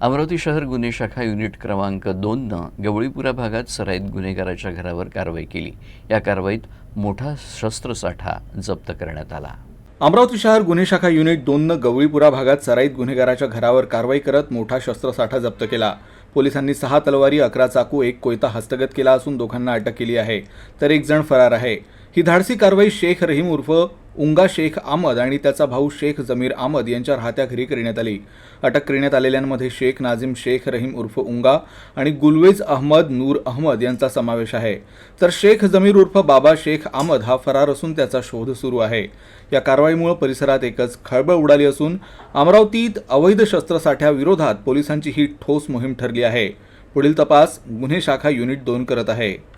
अमरावती शहर गुन्हे शाखा युनिट क्रमांक दोननं गवळीपुरा भागात सराईत गुन्हेगाराच्या घरावर कारवाई केली. या कारवाईत मोठा शस्त्रसाठा जप्त करण्यात आला. अमरावती शहर गुन्हे शाखा युनिट दोननं गवळीपुरा भागात सराईत गुन्हेगाराच्या घरावर कारवाई करत मोठा शस्त्रसाठा जप्त केला. पोलिसांनी सहा तलवारी अकरा चाकू एक कोयता हस्तगत केला असून दोघांना अटक केली आहे तर एक जण फरार आहे. ही धाडसी कारवाई शेख रहीम उर्फ उंगा शेख अहमद आणि त्याचा भाऊ शेख जमीर अहमद यांच्या राहत्या घरी करण्यात आली. अटक करण्यात आलेल्यांमध्ये शेख नाझिम शेख रहीम उर्फ उंगा आणि गुलवेज अहमद नूर अहमद यांचा समावेश आहे. तर शेख जमीर उर्फ बाबा शेख अहमद हा फरार असून त्याचा शोध सुरू आहे. या कारवाईमुळे परिसरात एकच खळबळ उडाली असून अमरावतीत अवैध शस्त्रसाठ्याविरोधात पोलिसांची ही ठोस मोहीम ठरली आहे. पुढील तपास गुन्हे शाखा युनिट दोन करत आहे.